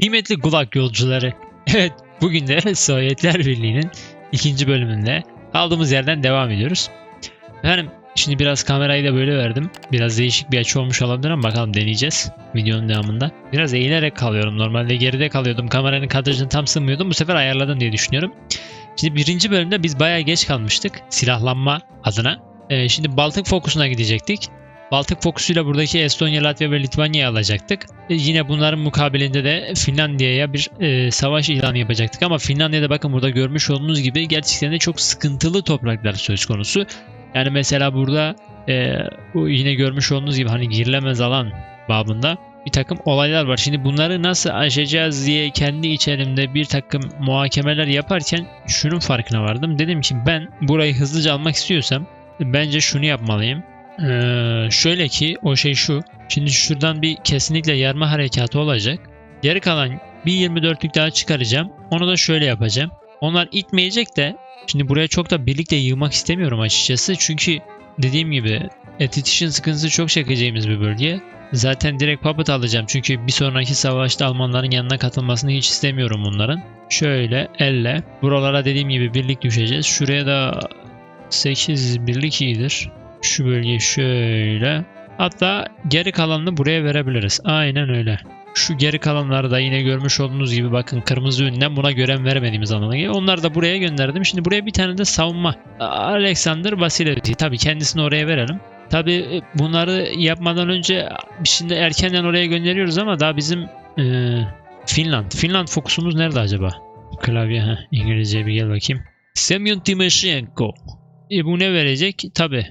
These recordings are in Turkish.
Kıymetli Gulag yolcuları. Evet bugün de Sovyetler Birliği'nin ikinci bölümünde kaldığımız yerden devam ediyoruz. Efendim şimdi biraz kamerayı da böyle verdim. Biraz değişik bir açı olmuş olabilir ama bakalım deneyeceğiz videonun devamında. Biraz eğilerek kalıyorum. Normalde geride kalıyordum. Kameranın kadrajını tam sığmıyordum. Bu sefer ayarladım diye düşünüyorum. Şimdi birinci bölümde biz bayağı geç kalmıştık. Silahlanma adına. Ee, şimdi Baltık fokusuna gidecektik. Baltık fokusuyla buradaki Estonya, Latvia ve Litvanya'yı alacaktık. E, yine bunların mukabilinde de Finlandiya'ya bir e, savaş ilanı yapacaktık. Ama Finlandiya'da bakın burada görmüş olduğunuz gibi gerçekten de çok sıkıntılı topraklar söz konusu. Yani mesela burada e, yine görmüş olduğunuz gibi hani girilemez alan babında bir takım olaylar var. Şimdi bunları nasıl aşacağız diye kendi içerimde bir takım muhakemeler yaparken şunun farkına vardım. Dedim ki ben burayı hızlıca almak istiyorsam bence şunu yapmalıyım. Ee, şöyle ki o şey şu. Şimdi şuradan bir kesinlikle yarma harekatı olacak. Geri kalan bir 24'lük daha çıkaracağım. Onu da şöyle yapacağım. Onlar itmeyecek de şimdi buraya çok da birlikte yığmak istemiyorum açıkçası. Çünkü dediğim gibi Etitiş'in sıkıntısı çok çekeceğimiz bir bölge. Zaten direkt puppet alacağım çünkü bir sonraki savaşta Almanların yanına katılmasını hiç istemiyorum bunların. Şöyle elle buralara dediğim gibi birlik düşeceğiz. Şuraya da 8 birlik iyidir. Şu bölge şöyle. Hatta geri kalanını buraya verebiliriz. Aynen öyle. Şu geri kalanları da yine görmüş olduğunuz gibi bakın kırmızı ünlem buna görev veremediğimiz anlamına geliyor. Onları da buraya gönderdim. Şimdi buraya bir tane de savunma. Alexander Vasilevski. Tabii kendisini oraya verelim. Tabii bunları yapmadan önce şimdi erkenden oraya gönderiyoruz ama daha bizim e, Finland. Finland fokusumuz nerede acaba? Klavye ha İngilizce bir gel bakayım. Semyon Timoshenko. E, bu ne verecek? Tabii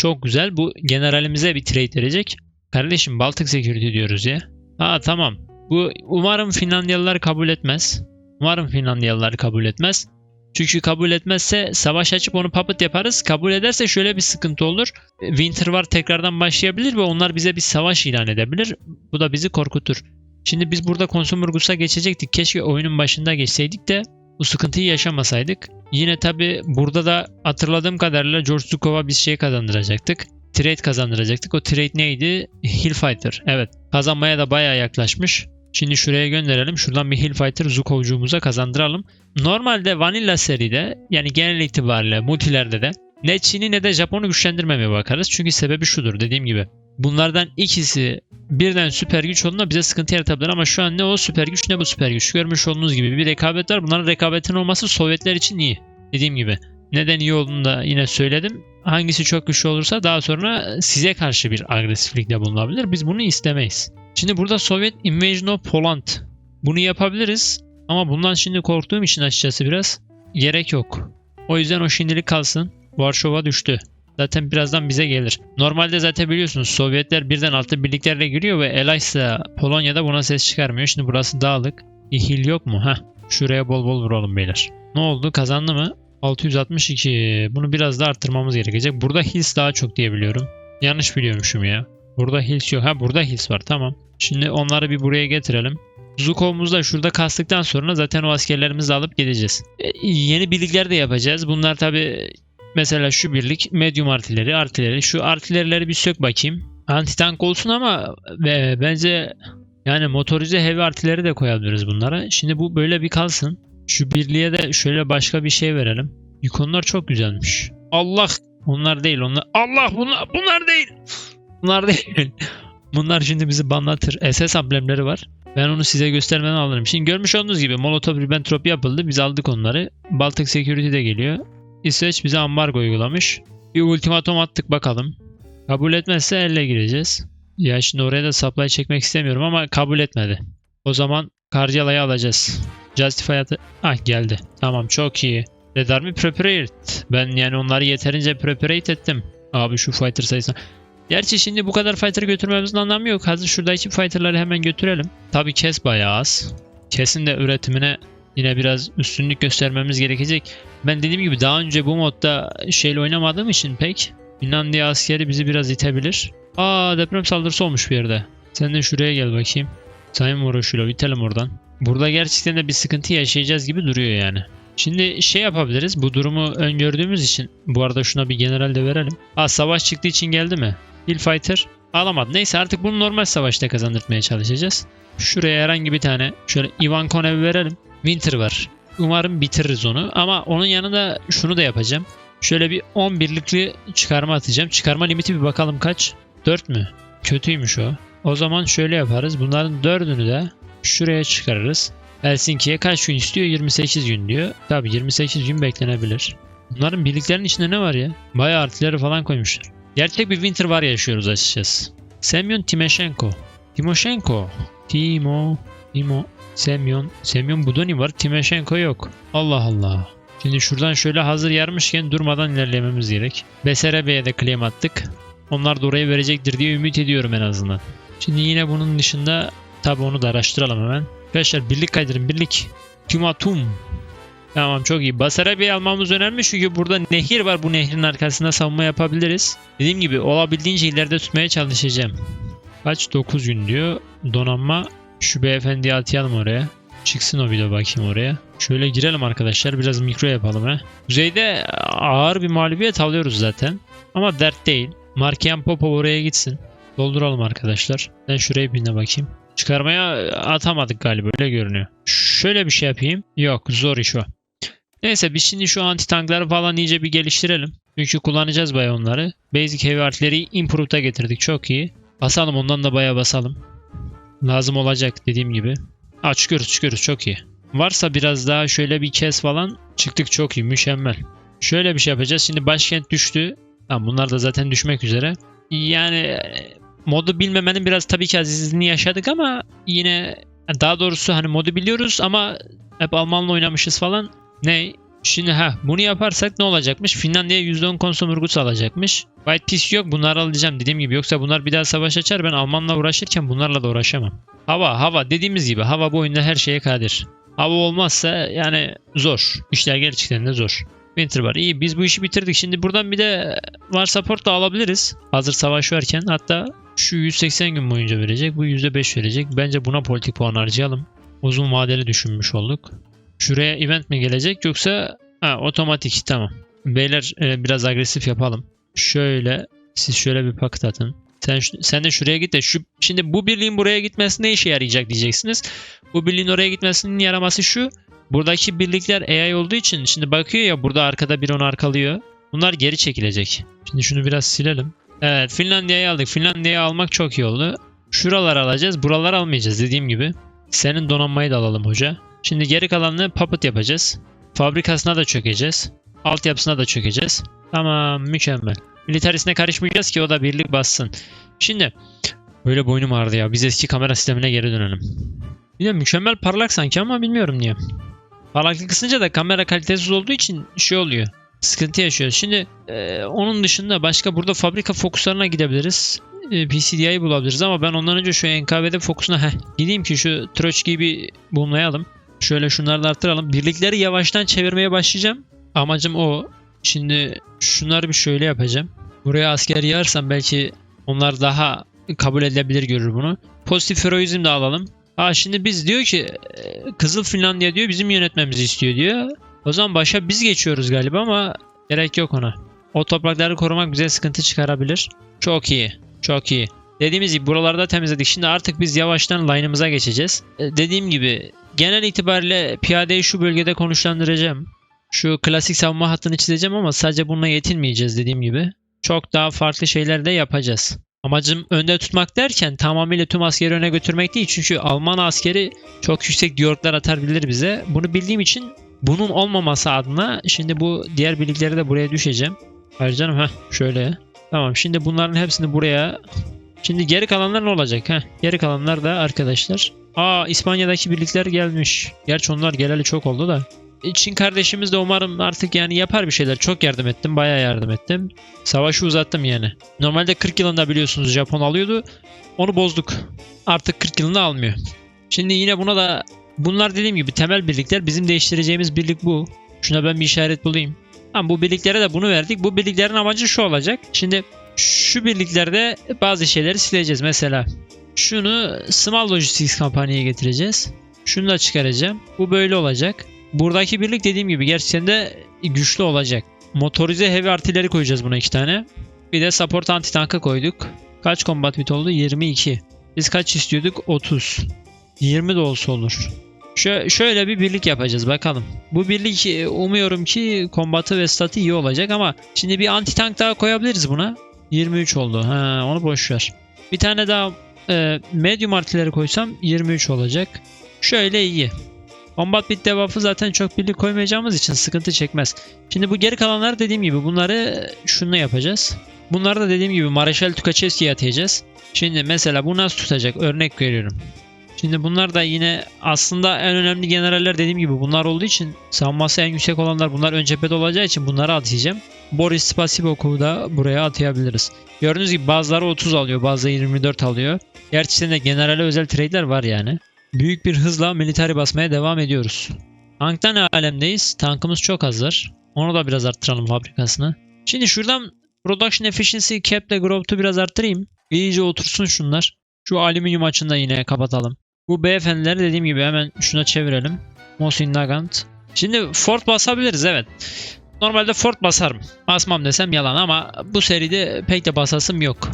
çok güzel. Bu generalimize bir trade verecek. Kardeşim Baltık Security diyoruz ya. Ha tamam. Bu umarım Finlandiyalılar kabul etmez. Umarım Finlandiyalılar kabul etmez. Çünkü kabul etmezse savaş açıp onu puppet yaparız. Kabul ederse şöyle bir sıkıntı olur. Winter War tekrardan başlayabilir ve onlar bize bir savaş ilan edebilir. Bu da bizi korkutur. Şimdi biz burada Consumer Goods'a geçecektik. Keşke oyunun başında geçseydik de bu sıkıntıyı yaşamasaydık. Yine tabi burada da hatırladığım kadarıyla George Zukov'a bir şey kazandıracaktık. Trade kazandıracaktık. O trade neydi? Hillfighter. Evet. Kazanmaya da bayağı yaklaşmış. Şimdi şuraya gönderelim. Şuradan bir Hillfighter Zukovcuğumuza kazandıralım. Normalde Vanilla seride yani genel itibariyle multilerde de ne Çin'i ne de Japon'u güçlendirmemeye bakarız. Çünkü sebebi şudur dediğim gibi. Bunlardan ikisi birden süper güç olduğunda bize sıkıntı yaratabilir ama şu an ne o süper güç ne bu süper güç. Görmüş olduğunuz gibi bir rekabet var. Bunların rekabetin olması Sovyetler için iyi. Dediğim gibi. Neden iyi olduğunu da yine söyledim. Hangisi çok güçlü olursa daha sonra size karşı bir agresiflikte bulunabilir. Biz bunu istemeyiz. Şimdi burada Sovyet Invasion of Poland. Bunu yapabiliriz. Ama bundan şimdi korktuğum için açıkçası biraz gerek yok. O yüzden o şimdilik kalsın. Varşova düştü. Zaten birazdan bize gelir. Normalde zaten biliyorsunuz Sovyetler birden altı birliklerle giriyor ve Alliance Polonya'da buna ses çıkarmıyor. Şimdi burası dağlık. İhil yok mu? Heh. Şuraya bol bol vuralım beyler. Ne oldu? Kazandı mı? 662. Bunu biraz da arttırmamız gerekecek. Burada Hills daha çok diye biliyorum. Yanlış biliyormuşum ya. Burada Hills yok. Ha burada Hills var. Tamam. Şimdi onları bir buraya getirelim. Zukov'umuzu da şurada kastıktan sonra zaten o askerlerimizi alıp gideceğiz. E, yeni birlikler de yapacağız. Bunlar tabi mesela şu birlik medium artileri, artileri. Şu artilerileri bir sök bakayım. Anti tank olsun ama e, bence yani motorize heavy artileri de koyabiliriz bunlara. Şimdi bu böyle bir kalsın. Şu birliğe de şöyle başka bir şey verelim. Yukonlar çok güzelmiş. Allah onlar değil onlar. Allah bunlar bunlar değil. Bunlar değil. Bunlar şimdi bizi banlatır. SS amblemleri var. Ben onu size göstermeden alırım. Şimdi görmüş olduğunuz gibi Molotov Ribbentrop yapıldı. Biz aldık onları. Baltic Security de geliyor. İsveç bize ambargo uygulamış. Bir ultimatom attık bakalım. Kabul etmezse elle gireceğiz. Ya şimdi oraya da supply çekmek istemiyorum ama kabul etmedi. O zaman Kardiala'yı alacağız. Justify'ı... Ah geldi. Tamam çok iyi. Red Army Prepared. Ben yani onları yeterince preparate ettim. Abi şu fighter sayısına. Gerçi şimdi bu kadar fighter götürmemizin anlamı yok. Hazır şuradaki fighterları hemen götürelim. Tabii kes bayağı az. Kesin de üretimine yine biraz üstünlük göstermemiz gerekecek. Ben dediğim gibi daha önce bu modda şeyle oynamadığım için pek Finlandiya askeri bizi biraz itebilir. Aa deprem saldırısı olmuş bir yerde. Sen de şuraya gel bakayım. Sayın Voroşilo itelim oradan. Burada gerçekten de bir sıkıntı yaşayacağız gibi duruyor yani. Şimdi şey yapabiliriz. Bu durumu öngördüğümüz için bu arada şuna bir general de verelim. Aa savaş çıktığı için geldi mi? Hillfighter Alamadı. Neyse artık bunu normal savaşta kazandırmaya çalışacağız. Şuraya herhangi bir tane şöyle Ivan Konev verelim. Winter var. Umarım bitiririz onu. Ama onun yanında şunu da yapacağım. Şöyle bir 11'likli çıkarma atacağım. Çıkarma limiti bir bakalım kaç? 4 mü? Kötüymüş o. O zaman şöyle yaparız. Bunların dördünü de şuraya çıkarırız. Helsinki'ye kaç gün istiyor? 28 gün diyor. Tabi 28 gün beklenebilir. Bunların birliklerin içinde ne var ya? Bayağı artileri falan koymuşlar. Gerçek bir winter var yaşıyoruz açıkçası. Semyon Timoshenko. Timoshenko. Timo. Timo. Semyon. Semyon Budoni var. Timoshenko yok. Allah Allah. Şimdi şuradan şöyle hazır yarmışken durmadan ilerlememiz gerek. Beserebe'ye de claim attık. Onlar da oraya verecektir diye ümit ediyorum en azından. Şimdi yine bunun dışında tabi onu da araştıralım hemen. Arkadaşlar birlik kaydırın birlik. Timatum. Tamam çok iyi. Basarabe'yi almamız önemli çünkü burada nehir var. Bu nehrin arkasında savunma yapabiliriz. Dediğim gibi olabildiğince ileride tutmaya çalışacağım. Kaç? 9 gün diyor. Donanma. Şu beyefendiyi atayalım oraya. Çıksın o bir de bakayım oraya. Şöyle girelim arkadaşlar. Biraz mikro yapalım he. Kuzeyde ağır bir mağlubiyet alıyoruz zaten. Ama dert değil. Markian Popov oraya gitsin. Dolduralım arkadaşlar. Ben şuraya birine bakayım. Çıkarmaya atamadık galiba öyle görünüyor. Şöyle bir şey yapayım. Yok zor iş o. Neyse biz şimdi şu anti tankları falan iyice bir geliştirelim. Çünkü kullanacağız bayağı onları. Basic heavy artillery improved'a getirdik çok iyi. Basalım ondan da bayağı basalım. Lazım olacak dediğim gibi. Aa çıkıyoruz çıkıyoruz çok iyi. Varsa biraz daha şöyle bir kez falan çıktık çok iyi mükemmel. Şöyle bir şey yapacağız. Şimdi başkent düştü. Tamam bunlar da zaten düşmek üzere. Yani e, modu bilmemenin biraz tabii ki azizliğini yaşadık ama yine daha doğrusu hani modu biliyoruz ama hep Almanla oynamışız falan. Ne? Şimdi ha bunu yaparsak ne olacakmış? Finlandiya %10 konsum urgut alacakmış. White Peace yok bunları alacağım dediğim gibi yoksa bunlar bir daha savaş açar ben Almanla uğraşırken bunlarla da uğraşamam. Hava hava dediğimiz gibi hava bu oyunda her şeye kadir. Hava olmazsa yani zor. İşler gerçekten de zor. Winter var. İyi biz bu işi bitirdik. Şimdi buradan bir de var support da alabiliriz. Hazır savaş varken. Hatta şu 180 gün boyunca verecek. Bu %5 verecek. Bence buna politik puan harcayalım. Uzun vadeli düşünmüş olduk. Şuraya event mi gelecek yoksa ha, otomatik tamam. Beyler e, biraz agresif yapalım. Şöyle siz şöyle bir paket atın. Sen, sen de şuraya git de şu şimdi bu birliğin buraya gitmesi ne işe yarayacak diyeceksiniz. Bu birliğin oraya gitmesinin yaraması şu. Buradaki birlikler AI olduğu için şimdi bakıyor ya burada arkada bir onu arkalıyor. Bunlar geri çekilecek. Şimdi şunu biraz silelim. Evet Finlandiya'yı aldık. Finlandiya'yı almak çok iyi oldu. Şuraları alacağız. Buraları almayacağız dediğim gibi. Senin donanmayı da alalım hoca. Şimdi geri kalanını puppet yapacağız. Fabrikasına da çökeceğiz. Altyapısına da çökeceğiz. Tamam mükemmel. Militarisine karışmayacağız ki o da birlik bassın. Şimdi böyle boynum ağrıdı ya. Biz eski kamera sistemine geri dönelim. De mükemmel parlak sanki ama bilmiyorum niye. Parlaklık kısınca da kamera kalitesiz olduğu için şey oluyor. Sıkıntı yaşıyoruz. Şimdi e, onun dışında başka burada fabrika fokuslarına gidebiliriz. E, PCDI'yi bulabiliriz ama ben ondan önce şu NKV'de fokusuna heh, gideyim ki şu Troçki'yi bir bulmayalım. Şöyle şunları da arttıralım. Birlikleri yavaştan çevirmeye başlayacağım. Amacım o. Şimdi şunları bir şöyle yapacağım. Buraya asker yağarsam belki onlar daha kabul edilebilir görür bunu. Pozitif heroizm de alalım. Aa şimdi biz diyor ki e, Kızıl Finlandiya diyor bizim yönetmemizi istiyor diyor. O zaman başa biz geçiyoruz galiba ama gerek yok ona. O toprakları korumak bize sıkıntı çıkarabilir. Çok iyi. Çok iyi. Dediğimiz gibi buralarda temizledik. Şimdi artık biz yavaştan line'ımıza geçeceğiz. E, Dediğim gibi genel itibariyle piyadeyi şu bölgede konuşlandıracağım. Şu klasik savunma hattını çizeceğim ama sadece bununla yetinmeyeceğiz dediğim gibi. Çok daha farklı şeyler de yapacağız. Amacım önde tutmak derken tamamıyla tüm askeri öne götürmek değil. Çünkü Alman askeri çok yüksek diyortlar atabilir bize. Bunu bildiğim için bunun olmaması adına şimdi bu diğer birlikleri de buraya düşeceğim. Hayır canım heh şöyle. Tamam şimdi bunların hepsini buraya Şimdi geri kalanlar ne olacak? Heh, geri kalanlar da arkadaşlar. Aa İspanya'daki birlikler gelmiş. Gerçi onlar geleli çok oldu da. E, Çin kardeşimiz de umarım artık yani yapar bir şeyler. Çok yardım ettim. Bayağı yardım ettim. Savaşı uzattım yani. Normalde 40 yılında biliyorsunuz Japon alıyordu. Onu bozduk. Artık 40 yılında almıyor. Şimdi yine buna da bunlar dediğim gibi temel birlikler. Bizim değiştireceğimiz birlik bu. Şuna ben bir işaret bulayım. Tamam bu birliklere de bunu verdik. Bu birliklerin amacı şu olacak. Şimdi şu birliklerde bazı şeyleri sileceğiz. Mesela şunu Small Logistics kampanyaya getireceğiz. Şunu da çıkaracağım. Bu böyle olacak. Buradaki birlik dediğim gibi gerçekten de güçlü olacak. Motorize heavy artileri koyacağız buna iki tane. Bir de support anti tankı koyduk. Kaç combat bit oldu? 22. Biz kaç istiyorduk? 30. 20 de olsa olur. Şö- şöyle bir birlik yapacağız bakalım. Bu birlik e, umuyorum ki kombatı ve statı iyi olacak ama şimdi bir anti tank daha koyabiliriz buna. 23 oldu. Ha, onu boş ver. Bir tane daha e, medium artileri koysam 23 olacak. Şöyle iyi. Combat bit debuff'ı zaten çok birlik koymayacağımız için sıkıntı çekmez. Şimdi bu geri kalanlar dediğim gibi bunları şununla yapacağız. Bunları da dediğim gibi Mareşal Tukaçevski'ye atayacağız. Şimdi mesela bu nasıl tutacak? Örnek veriyorum. Şimdi bunlar da yine aslında en önemli generaller dediğim gibi bunlar olduğu için savunması en yüksek olanlar bunlar ön cephede olacağı için bunları atayacağım. Boris Spasibokov'u da buraya atayabiliriz. Gördüğünüz gibi bazıları 30 alıyor bazıları 24 alıyor. Gerçekten de generale özel trade'ler var yani. Büyük bir hızla militari basmaya devam ediyoruz. Tankta ne alemdeyiz? Tankımız çok hazır. Onu da biraz arttıralım fabrikasını. Şimdi şuradan Production Efficiency Cap'le Growth'u biraz arttırayım. İyice otursun şunlar. Şu alüminyum açını da yine kapatalım. Bu beyefendileri dediğim gibi hemen şuna çevirelim. Mosin Nagant. Şimdi Fort basabiliriz evet. Normalde Fort basarım. Basmam desem yalan ama bu seride pek de basasım yok.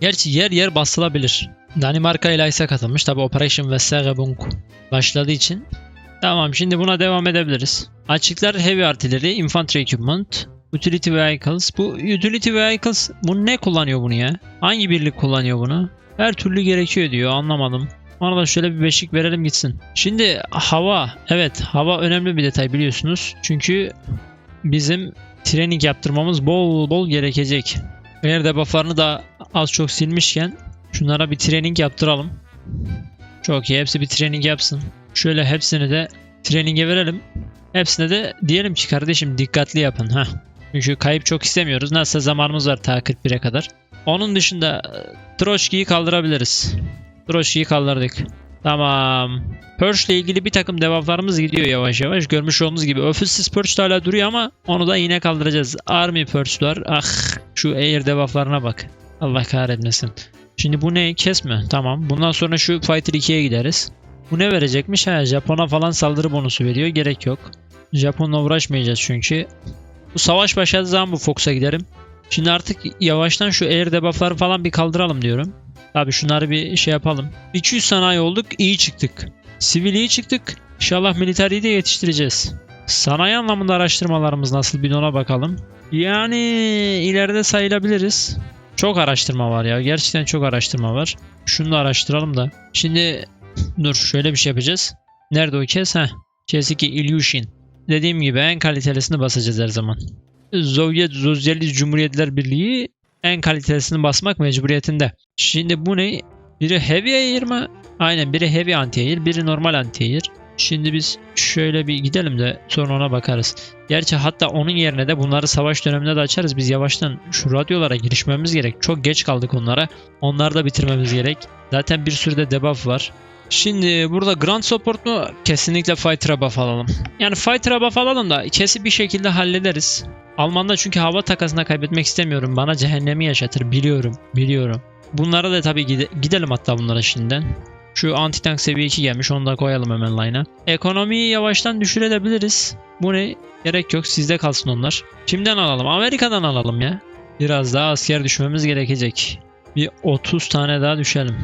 Gerçi yer yer basılabilir. Danimarka ile ISA katılmış. Tabi Operation Wesergebung başladığı için. Tamam şimdi buna devam edebiliriz. Açıklar Heavy Artillery, Infantry Equipment, Utility Vehicles. Bu Utility Vehicles bu ne kullanıyor bunu ya? Hangi birlik kullanıyor bunu? Her türlü gerekiyor diyor anlamadım. Ona da şöyle bir beşik verelim gitsin. Şimdi hava. Evet hava önemli bir detay biliyorsunuz. Çünkü bizim training yaptırmamız bol bol gerekecek. Eğer debufflarını da az çok silmişken şunlara bir training yaptıralım. Çok iyi hepsi bir training yapsın. Şöyle hepsini de training'e verelim. Hepsine de diyelim ki kardeşim dikkatli yapın. ha. Çünkü kayıp çok istemiyoruz. Nasıl zamanımız var ta 41'e kadar. Onun dışında Troçki'yi kaldırabiliriz. Troçki'yi kaldırdık. Tamam. Purge ile ilgili bir takım debufflarımız gidiyor yavaş yavaş. Görmüş olduğunuz gibi Offices Purge de hala duruyor ama onu da yine kaldıracağız. Army Purge'lar. Ah şu Air debufflarına bak. Allah kahretmesin. Şimdi bu ne? Kesme. Tamam. Bundan sonra şu Fighter 2'ye gideriz. Bu ne verecekmiş? Ha, Japon'a falan saldırı bonusu veriyor. Gerek yok. Japon'la uğraşmayacağız çünkü. Bu savaş başladığı zaman bu Fox'a giderim. Şimdi artık yavaştan şu air debuff'ları falan bir kaldıralım diyorum. Abi şunları bir şey yapalım. 200 sanayi olduk. iyi çıktık. Sivil iyi çıktık. İnşallah militariyi de yetiştireceğiz. Sanayi anlamında araştırmalarımız nasıl bir ona bakalım. Yani ileride sayılabiliriz. Çok araştırma var ya. Gerçekten çok araştırma var. Şunu da araştıralım da. Şimdi dur şöyle bir şey yapacağız. Nerede o kes? Heh. Kes 2 Illusion. Dediğim gibi en kalitelisini basacağız her zaman. Sovyet Sosyalist Cumhuriyetler Birliği en kalitesini basmak mecburiyetinde. Şimdi bu ne? Biri heavy air mı? Aynen biri heavy anti air, biri normal anti air. Şimdi biz şöyle bir gidelim de sonra ona bakarız. Gerçi hatta onun yerine de bunları savaş döneminde de açarız. Biz yavaştan şu radyolara girişmemiz gerek. Çok geç kaldık onlara. Onları da bitirmemiz gerek. Zaten bir sürü de debuff var. Şimdi burada Grand Support mu? Kesinlikle Fighter'a buff alalım. Yani Fighter'a buff alalım da kesi bir şekilde hallederiz. Alman'da çünkü hava takasına kaybetmek istemiyorum. Bana cehennemi yaşatır biliyorum. Biliyorum. Bunlara da tabii gide- gidelim hatta bunlara şimdiden. Şu anti tank seviye 2 gelmiş onu da koyalım hemen line'a. Ekonomiyi yavaştan düşürebiliriz. Bu ne? Gerek yok sizde kalsın onlar. Kimden alalım? Amerika'dan alalım ya. Biraz daha asker düşmemiz gerekecek. Bir 30 tane daha düşelim.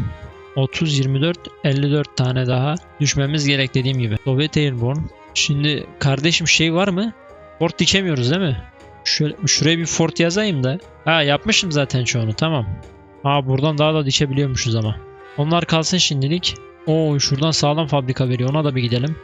30, 24, 54 tane daha düşmemiz gerek dediğim gibi. Soviet Airborne. Şimdi kardeşim şey var mı? Fort dikemiyoruz değil mi? Şöyle, şuraya bir fort yazayım da. Ha yapmışım zaten çoğunu tamam. Ha buradan daha da dikebiliyormuşuz ama. Onlar kalsın şimdilik. Oo şuradan sağlam fabrika veriyor ona da bir gidelim.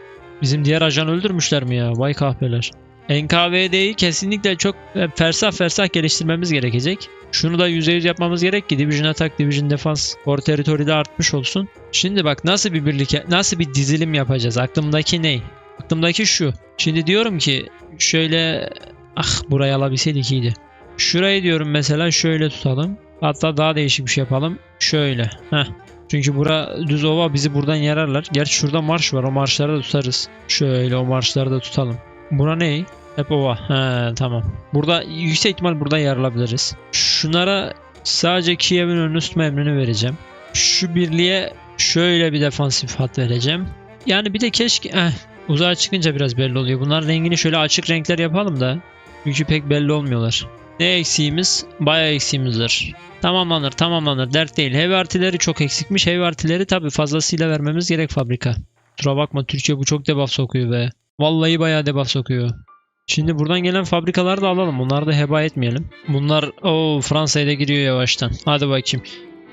Bizim diğer ajan öldürmüşler mi ya? Vay kahpeler. NKVD'yi kesinlikle çok e, fersah fersah geliştirmemiz gerekecek. Şunu da %100 yapmamız gerek ki Division Attack, Division Defense, Core Territory'de artmış olsun. Şimdi bak nasıl bir birlik, nasıl bir dizilim yapacağız? Aklımdaki ne? Aklımdaki şu. Şimdi diyorum ki şöyle ah burayı alabilseydik iyiydi. Şurayı diyorum mesela şöyle tutalım. Hatta daha değişik bir şey yapalım. Şöyle. Heh. Çünkü bura düz ova bizi buradan yararlar. Gerçi şurada marş var. O marşları da tutarız. Şöyle o marşları da tutalım. Bura ne? Hep ova. He tamam. Burada yüksek ihtimal buradan yarılabiliriz. Şunlara sadece Kiev'in önünü tutma emrini vereceğim. Şu birliğe şöyle bir defansif hat vereceğim. Yani bir de keşke... Eh, uzağa çıkınca biraz belli oluyor. Bunların rengini şöyle açık renkler yapalım da. Çünkü pek belli olmuyorlar. Ne eksiğimiz? Bayağı eksiğimiz var. Tamamlanır tamamlanır dert değil. Heavy artileri çok eksikmiş. Heavy artileri tabi fazlasıyla vermemiz gerek fabrika. Kusura bakma Türkiye bu çok debuff sokuyor be. Vallahi bayağı debuff sokuyor. Şimdi buradan gelen fabrikaları da alalım. Bunları da heba etmeyelim. Bunlar o Fransa'ya da giriyor yavaştan. Hadi bakayım.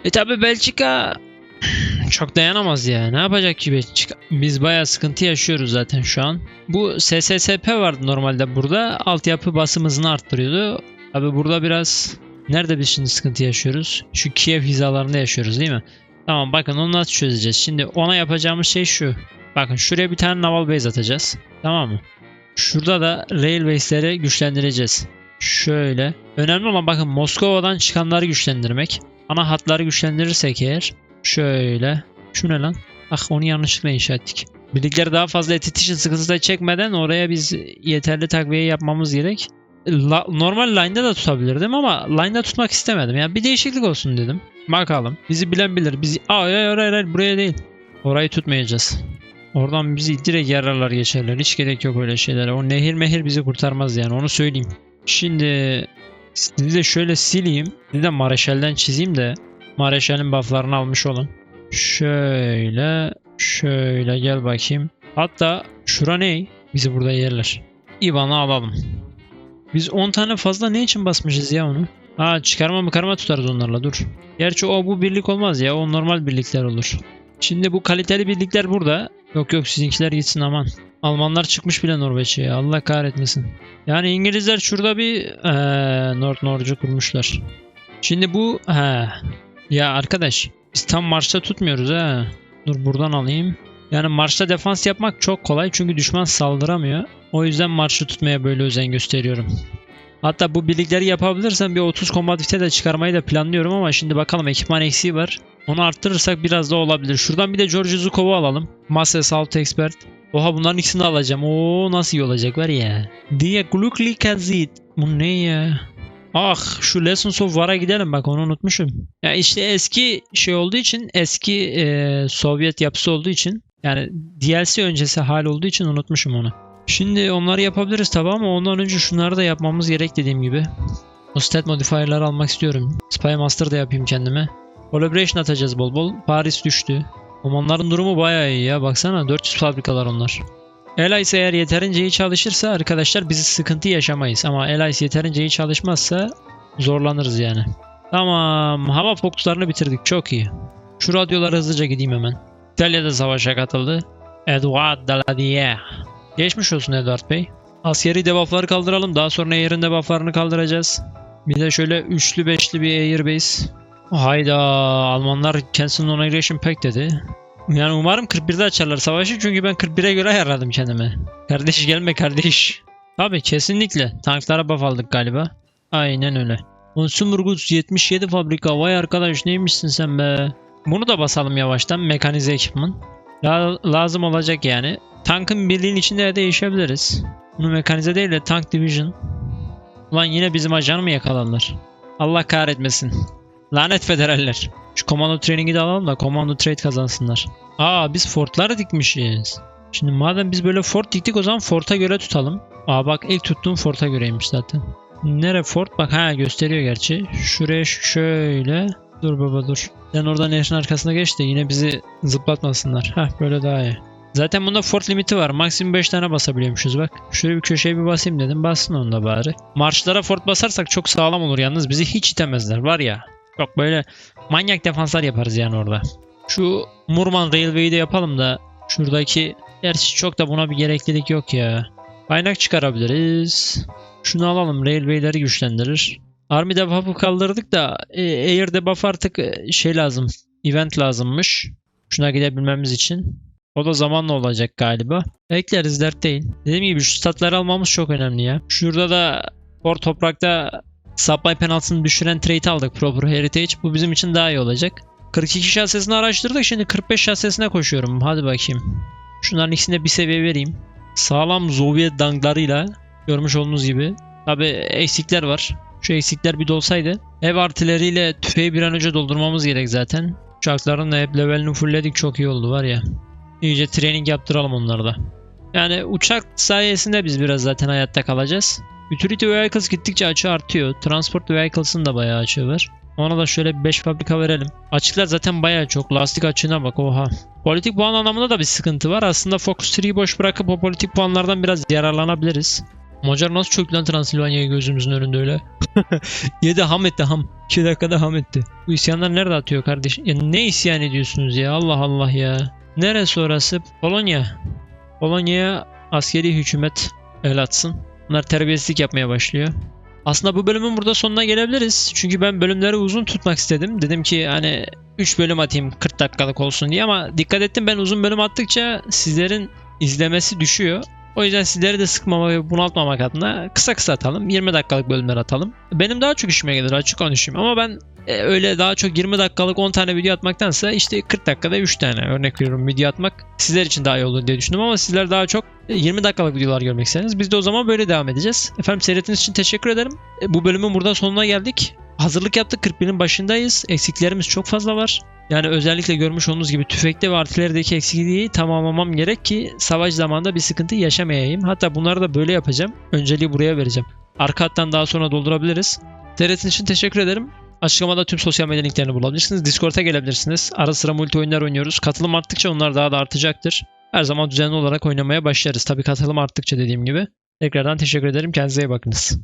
E tabi Belçika çok dayanamaz ya. Ne yapacak ki Belçika? Biz bayağı sıkıntı yaşıyoruz zaten şu an. Bu SSSP vardı normalde burada. Altyapı basımızını arttırıyordu. Abi burada biraz nerede biz şimdi sıkıntı yaşıyoruz? Şu Kiev hizalarında yaşıyoruz değil mi? Tamam bakın onu nasıl çözeceğiz? Şimdi ona yapacağımız şey şu. Bakın şuraya bir tane naval base atacağız. Tamam mı? Şurada da railways'leri güçlendireceğiz. Şöyle. Önemli olan bakın Moskova'dan çıkanları güçlendirmek. Ana hatları güçlendirirsek eğer. Şöyle. Şu ne lan? Ah onu yanlışlıkla inşa ettik. Birlikleri daha fazla etitişin sıkıntısı da çekmeden oraya biz yeterli takviye yapmamız gerek. La- normal line'da da tutabilirdim ama line'da tutmak istemedim. Yani bir değişiklik olsun dedim. Bakalım. Bizi bilen bilir. Bizi... Aa hayır hayır hayır buraya değil. Orayı tutmayacağız. Oradan bizi direkt yararlar geçerler. Hiç gerek yok öyle şeylere. O nehir mehir bizi kurtarmaz yani onu söyleyeyim. Şimdi sizi de şöyle sileyim. Sizi de Mareşal'den çizeyim de Mareşal'in bufflarını almış olun. Şöyle şöyle gel bakayım. Hatta şura ne? Bizi burada yerler. İvan'ı alalım. Biz 10 tane fazla ne için basmışız ya onu? Ha çıkarma mı karma tutarız onlarla dur. Gerçi o bu birlik olmaz ya o normal birlikler olur. Şimdi bu kaliteli birlikler burada. Yok yok sizinkiler gitsin aman. Almanlar çıkmış bile Norveç'e Allah kahretmesin. Yani İngilizler şurada bir ee, Nord Norcu kurmuşlar. Şimdi bu he. Ya arkadaş biz tam marşta tutmuyoruz ha. Dur buradan alayım. Yani marşta defans yapmak çok kolay çünkü düşman saldıramıyor. O yüzden marşı tutmaya böyle özen gösteriyorum. Hatta bu birlikleri yapabilirsem bir 30 kombatifte de çıkarmayı da planlıyorum ama şimdi bakalım ekipman eksiği var. Onu arttırırsak biraz da olabilir. Şuradan bir de George Zukov'u alalım. Master Salt Expert. Oha bunların ikisini alacağım. Oo nasıl iyi olacak var ya. Diye Glukli Kazit. Bu ne ya? Ah şu Lessons of War'a gidelim bak onu unutmuşum. Ya işte eski şey olduğu için eski e, Sovyet yapısı olduğu için yani DLC öncesi hal olduğu için unutmuşum onu. Şimdi onları yapabiliriz tabi ama ondan önce şunları da yapmamız gerek dediğim gibi. O stat modifier'ları almak istiyorum. Spy Master da yapayım kendime. Collaboration atacağız bol bol. Paris düştü. Ama onların durumu bayağı iyi ya. Baksana 400 fabrikalar onlar. Allies eğer yeterince iyi çalışırsa arkadaşlar biz sıkıntı yaşamayız. Ama Allies yeterince iyi çalışmazsa zorlanırız yani. Tamam. Hava fokuslarını bitirdik. Çok iyi. Şu radyolara hızlıca gideyim hemen. İtalya'da savaşa katıldı. Edouard Daladier. Geçmiş olsun Edward Bey. Askeri debuffları kaldıralım. Daha sonra Air'in debufflarını kaldıracağız. Bir de şöyle üçlü beşli bir Airbase. Hayda Almanlar Cancel Non-Aggression Pact dedi. Yani umarım 41'de açarlar savaşı çünkü ben 41'e göre ayarladım kendimi. Kardeş gelme kardeş. Tabi kesinlikle. Tanklara buff aldık galiba. Aynen öyle. Goods 77 fabrika. Vay arkadaş neymişsin sen be. Bunu da basalım yavaştan. Mekanize ekipman. La- lazım olacak yani. Tankın birliğin içinde de değişebiliriz. Bunu mekanize değil de Tank Division. Ulan yine bizim ajanı mı yakalarlar? Allah kahretmesin. Lanet federaller. Şu komando training'i de alalım da komando trade kazansınlar. Aa biz fortlar dikmişiz. Şimdi madem biz böyle fort diktik o zaman forta göre tutalım. Aa bak ilk tuttuğum forta göreymiş zaten. Nere fort? Bak ha gösteriyor gerçi. Şuraya şöyle. Dur baba dur. Sen oradan nehrin arkasına geç de yine bizi zıplatmasınlar. Heh böyle daha iyi. Zaten bunda fort limiti var. Maksimum 5 tane basabiliyormuşuz bak. Şöyle bir köşeye bir basayım dedim. Bassın onu da bari. Marşlara fort basarsak çok sağlam olur yalnız. Bizi hiç itemezler var ya. Çok böyle manyak defanslar yaparız yani orada. Şu Murman Railway'i de yapalım da şuradaki gerçi çok da buna bir gereklilik yok ya. Kaynak çıkarabiliriz. Şunu alalım. Railway'leri güçlendirir. Army debuff'ı kaldırdık da e, Air debuff artık e, şey lazım. Event lazımmış. Şuna gidebilmemiz için. O da zamanla olacak galiba. Ekleriz dert değil. Dediğim gibi şu statları almamız çok önemli ya. Şurada da Port Toprak'ta supply penaltısını düşüren trade aldık Proper Heritage. Bu bizim için daha iyi olacak. 42 şahsesini araştırdık. Şimdi 45 şahsesine koşuyorum. Hadi bakayım. Şunların ikisine bir seviye vereyim. Sağlam Sovyet danklarıyla görmüş olduğunuz gibi. Tabi eksikler var. Şu eksikler bir dolsaydı. Ev artileriyle tüfeği bir an önce doldurmamız gerek zaten. Uçakların da hep levelini fullledik çok iyi oldu var ya. İyice training yaptıralım onlarda. Yani uçak sayesinde biz biraz zaten hayatta kalacağız. Utility Vehicles gittikçe açığı artıyor. Transport Vehicles'ın da bayağı açığı var. Ona da şöyle bir 5 fabrika verelim. Açıklar zaten bayağı çok. Lastik açığına bak oha. Politik puan anlamında da bir sıkıntı var. Aslında Focus 3'yi boş bırakıp o politik puanlardan biraz yararlanabiliriz. Macar nasıl çöktü lan Transilvanya'yı gözümüzün önünde öyle? Yedi ham etti ham. 2 dakikada ham etti. Bu isyanlar nerede atıyor kardeşim? Ya ne isyan ediyorsunuz ya? Allah Allah ya. Neresi orası? Polonya. Polonya'ya askeri hükümet el atsın. Bunlar terbiyesizlik yapmaya başlıyor. Aslında bu bölümün burada sonuna gelebiliriz. Çünkü ben bölümleri uzun tutmak istedim. Dedim ki hani 3 bölüm atayım 40 dakikalık olsun diye ama dikkat ettim ben uzun bölüm attıkça sizlerin izlemesi düşüyor. O yüzden sizleri de sıkmamak ve bunaltmamak adına kısa kısa atalım. 20 dakikalık bölümler atalım. Benim daha çok işime gelir açık konuşayım ama ben e, öyle daha çok 20 dakikalık 10 tane video atmaktansa işte 40 dakikada 3 tane örnek veriyorum video atmak sizler için daha iyi olur diye düşündüm ama sizler daha çok e, 20 dakikalık videolar görmek isterseniz biz de o zaman böyle devam edeceğiz. Efendim seyrettiğiniz için teşekkür ederim. E, Bu bölümün burada sonuna geldik. Hazırlık yaptık 41'in başındayız. Eksiklerimiz çok fazla var. Yani özellikle görmüş olduğunuz gibi tüfekte ve artilerideki eksikliği tamamlamam gerek ki savaş zamanında bir sıkıntı yaşamayayım. Hatta bunları da böyle yapacağım. Önceliği buraya vereceğim. Arka hattan daha sonra doldurabiliriz. Seyrettiğiniz için teşekkür ederim. Açıklamada tüm sosyal medya linklerini bulabilirsiniz. Discord'a gelebilirsiniz. Ara sıra multi oyunlar oynuyoruz. Katılım arttıkça onlar daha da artacaktır. Her zaman düzenli olarak oynamaya başlarız. Tabii katılım arttıkça dediğim gibi. Tekrardan teşekkür ederim. Kendinize iyi bakınız.